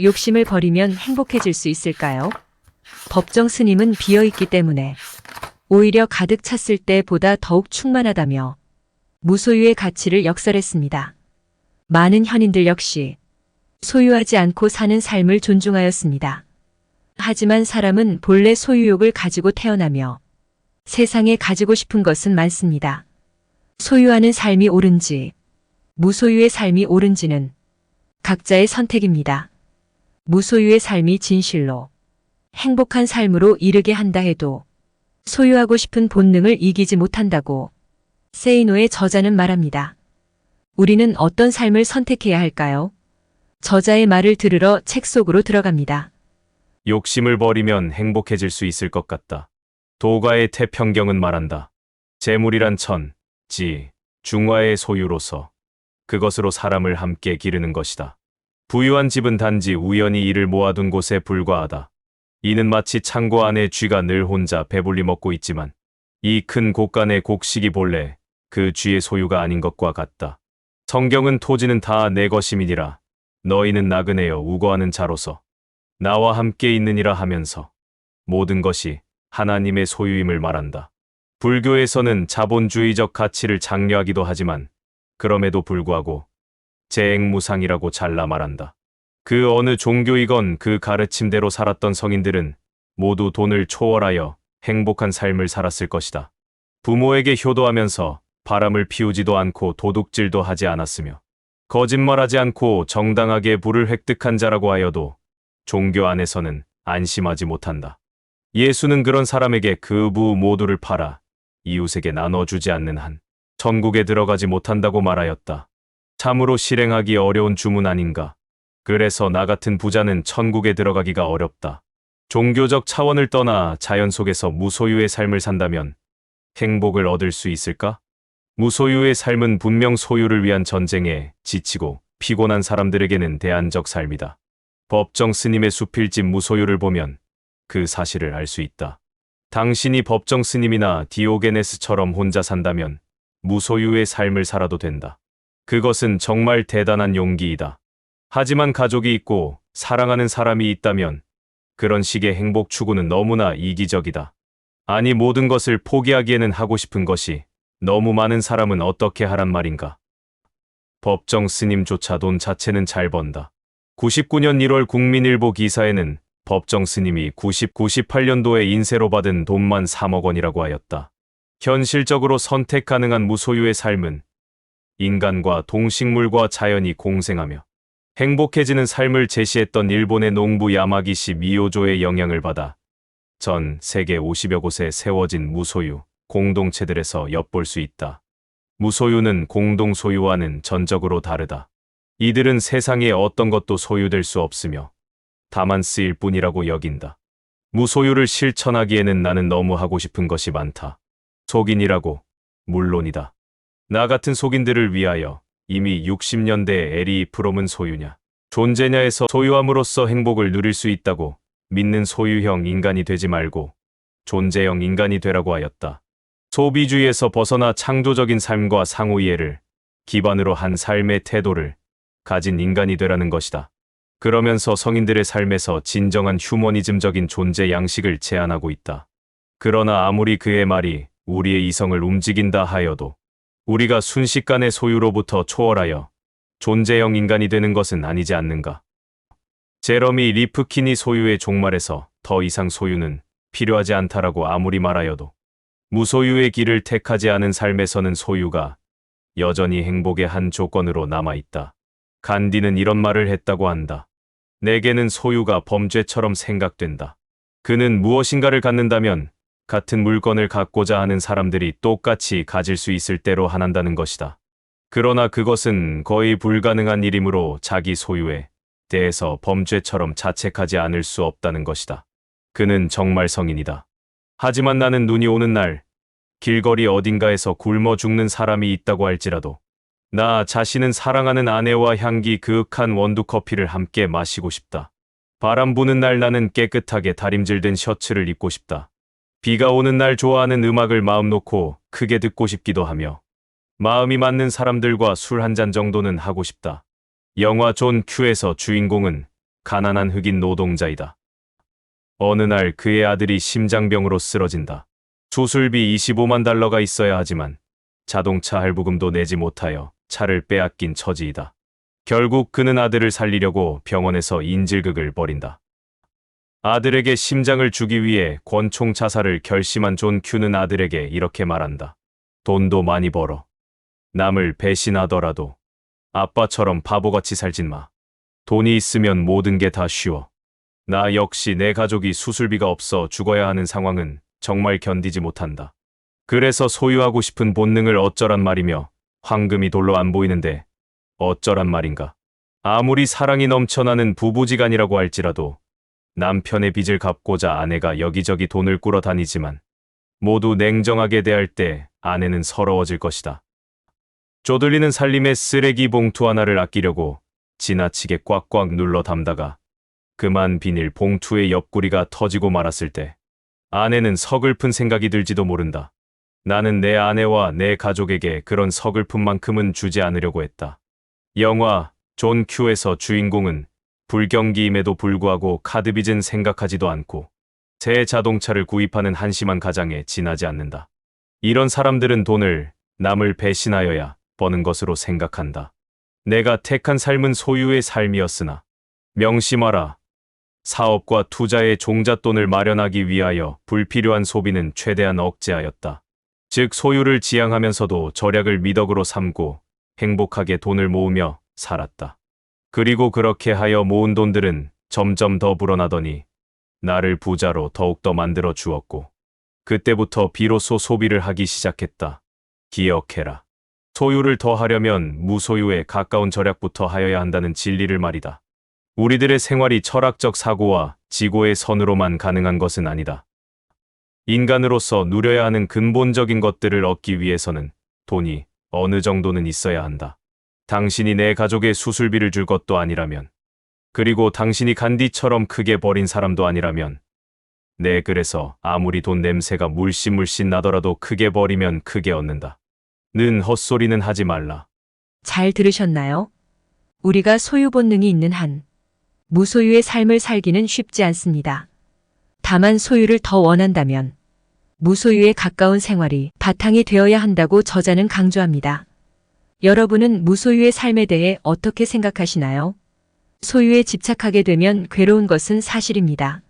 욕심을 버리면 행복해질 수 있을까요? 법정 스님은 비어 있기 때문에 오히려 가득 찼을 때보다 더욱 충만하다며 무소유의 가치를 역설했습니다. 많은 현인들 역시 소유하지 않고 사는 삶을 존중하였습니다. 하지만 사람은 본래 소유욕을 가지고 태어나며 세상에 가지고 싶은 것은 많습니다. 소유하는 삶이 옳은지, 무소유의 삶이 옳은지는 각자의 선택입니다. 무소유의 삶이 진실로 행복한 삶으로 이르게 한다 해도 소유하고 싶은 본능을 이기지 못한다고 세이노의 저자는 말합니다. 우리는 어떤 삶을 선택해야 할까요? 저자의 말을 들으러 책 속으로 들어갑니다. 욕심을 버리면 행복해질 수 있을 것 같다. 도가의 태평경은 말한다. 재물이란 천, 지, 중화의 소유로서 그것으로 사람을 함께 기르는 것이다. 부유한 집은 단지 우연히 이를 모아둔 곳에 불과하다. 이는 마치 창고 안에 쥐가 늘 혼자 배불리 먹고 있지만 이 큰 곳간의 곡식이 본래 그 쥐의 소유가 아닌 것과 같다. 성경은 토지는 다 내 것임이니라. 너희는 나그네여 우거하는 자로서 나와 함께 있느니라 하면서 모든 것이 하나님의 소유임을 말한다. 불교에서는 자본주의적 가치를 장려하기도 하지만 그럼에도 불구하고 재앵무상이라고 잘라 말한다. 그 어느 종교이건 그 가르침대로 살았던 성인들은 모두 돈을 초월하여 행복한 삶을 살았을 것이다. 부모에게 효도하면서 바람을 피우지도 않고 도둑질도 하지 않았으며 거짓말하지 않고 정당하게 부를 획득한 자라고 하여도 종교 안에서는 안심하지 못한다. 예수는 그런 사람에게 그 부 모두를 팔아 이웃에게 나눠주지 않는 한 천국에 들어가지 못한다고 말하였다. 참으로 실행하기 어려운 주문 아닌가. 그래서 나 같은 부자는 천국에 들어가기가 어렵다. 종교적 차원을 떠나 자연 속에서 무소유의 삶을 산다면 행복을 얻을 수 있을까? 무소유의 삶은 분명 소유를 위한 전쟁에 지치고 피곤한 사람들에게는 대안적 삶이다. 법정 스님의 수필집 무소유를 보면 그 사실을 알 수 있다. 당신이 법정 스님이나 디오게네스처럼 혼자 산다면 무소유의 삶을 살아도 된다. 그것은 정말 대단한 용기이다. 하지만 가족이 있고 사랑하는 사람이 있다면 그런 식의 행복 추구는 너무나 이기적이다. 아니 모든 것을 포기하기에는 하고 싶은 것이 너무 많은 사람은 어떻게 하란 말인가. 법정 스님조차 돈 자체는 잘 번다. 99년 1월 국민일보 기사에는 법정 스님이 90, 98년도에 인세로 받은 돈만 3억 원이라고 하였다. 현실적으로 선택 가능한 무소유의 삶은 인간과 동식물과 자연이 공생하며 행복해지는 삶을 제시했던 일본의 농부 야마기시 미요조의 영향을 받아 전 세계 50여 곳에 세워진 무소유 공동체들에서 엿볼 수 있다. 무소유는 공동 소유와는 전적으로 다르다. 이들은 세상에 어떤 것도 소유될 수 없으며 다만 쓰일 뿐이라고 여긴다. 무소유를 실천하기에는 나는 너무 하고 싶은 것이 많다. 속인이라고 물론이다. 나 같은 속인들을 위하여 이미 60년대 에리 프롬은 소유냐, 존재냐에서 소유함으로써 행복을 누릴 수 있다고 믿는 소유형 인간이 되지 말고 존재형 인간이 되라고 하였다. 소비주의에서 벗어나 창조적인 삶과 상호 이해를 기반으로 한 삶의 태도를 가진 인간이 되라는 것이다. 그러면서 성인들의 삶에서 진정한 휴머니즘적인 존재 양식을 제안하고 있다. 그러나 아무리 그의 말이 우리의 이성을 움직인다 하여도 우리가 순식간의 소유로부터 초월하여 존재형 인간이 되는 것은 아니지 않는가. 제러미 리프킨이 소유의 종말에서 더 이상 소유는 필요하지 않다라고 아무리 말하여도 무소유의 길을 택하지 않은 삶에서는 소유가 여전히 행복의 한 조건으로 남아있다. 간디는 이런 말을 했다고 한다. 내게는 소유가 범죄처럼 생각된다. 그는 무엇인가를 갖는다면 같은 물건을 갖고자 하는 사람들이 똑같이 가질 수 있을 대로 한한다는 것이다. 그러나 그것은 거의 불가능한 일이므로 자기 소유에 대해서 범죄처럼 자책하지 않을 수 없다는 것이다. 그는 정말 성인이다. 하지만 나는 눈이 오는 날 길거리 어딘가에서 굶어 죽는 사람이 있다고 할지라도 나 자신은 사랑하는 아내와 향기 그윽한 원두 커피를 함께 마시고 싶다. 바람 부는 날 나는 깨끗하게 다림질된 셔츠를 입고 싶다. 비가 오는 날 좋아하는 음악을 마음 놓고 크게 듣고 싶기도 하며 마음이 맞는 사람들과 술 한 잔 정도는 하고 싶다. 영화 존 큐에서 주인공은 가난한 흑인 노동자이다. 어느 날 그의 아들이 심장병으로 쓰러진다. 수술비 25만 달러가 있어야 하지만 자동차 할부금도 내지 못하여 차를 빼앗긴 처지이다. 결국 그는 아들을 살리려고 병원에서 인질극을 벌인다. 아들에게 심장을 주기 위해 권총 자살을 결심한 존 큐는 아들에게 이렇게 말한다. 돈도 많이 벌어. 남을 배신하더라도 아빠처럼 바보같이 살진 마. 돈이 있으면 모든 게 다 쉬워. 나 역시 내 가족이 수술비가 없어 죽어야 하는 상황은 정말 견디지 못한다. 그래서 소유하고 싶은 본능을 어쩌란 말이며 황금이 돌로 안 보이는데 어쩌란 말인가. 아무리 사랑이 넘쳐나는 부부지간이라고 할지라도 남편의 빚을 갚고자 아내가 여기저기 돈을 꾸러 다니지만 모두 냉정하게 대할 때 아내는 서러워질 것이다. 쪼들리는 살림의 쓰레기 봉투 하나를 아끼려고 지나치게 꽉꽉 눌러 담다가 그만 비닐 봉투의 옆구리가 터지고 말았을 때 아내는 서글픈 생각이 들지도 모른다. 나는 내 아내와 내 가족에게 그런 서글픔만큼은 주지 않으려고 했다. 영화 존 큐에서 주인공은 불경기임에도 불구하고 카드 빚은 생각하지도 않고 새 자동차를 구입하는 한심한 가장에 지나지 않는다. 이런 사람들은 돈을 남을 배신하여야 버는 것으로 생각한다. 내가 택한 삶은 소유의 삶이었으나 명심하라. 사업과 투자의 종잣돈을 마련하기 위하여 불필요한 소비는 최대한 억제하였다. 즉 소유를 지향하면서도 절약을 미덕으로 삼고 행복하게 돈을 모으며 살았다. 그리고 그렇게 하여 모은 돈들은 점점 더 불어나더니 나를 부자로 더욱더 만들어 주었고 그때부터 비로소 소비를 하기 시작했다. 기억해라. 소유를 더 하려면 무소유에 가까운 절약부터 하여야 한다는 진리를 말이다. 우리들의 생활이 철학적 사고와 지고의 선으로만 가능한 것은 아니다. 인간으로서 누려야 하는 근본적인 것들을 얻기 위해서는 돈이 어느 정도는 있어야 한다. 당신이 내 가족의 수술비를 줄 것도 아니라면, 그리고 당신이 간디처럼 크게 버린 사람도 아니라면, 네, 그래서 아무리 돈 냄새가 물씬물씬 나더라도 크게 버리면 크게 얻는다. 는 헛소리는 하지 말라. 잘 들으셨나요? 우리가 소유 본능이 있는 한 무소유의 삶을 살기는 쉽지 않습니다. 다만 소유를 더 원한다면 무소유에 가까운 생활이 바탕이 되어야 한다고 저자는 강조합니다. 여러분은 무소유의 삶에 대해 어떻게 생각하시나요? 소유에 집착하게 되면 괴로운 것은 사실입니다.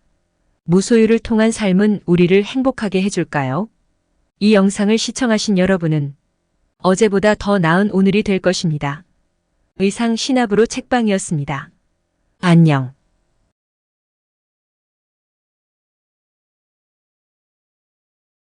무소유를 통한 삶은 우리를 행복하게 해줄까요? 이 영상을 시청하신 여러분은 어제보다 더 나은 오늘이 될 것입니다. 의상 신압으로 책방이었습니다. 안녕.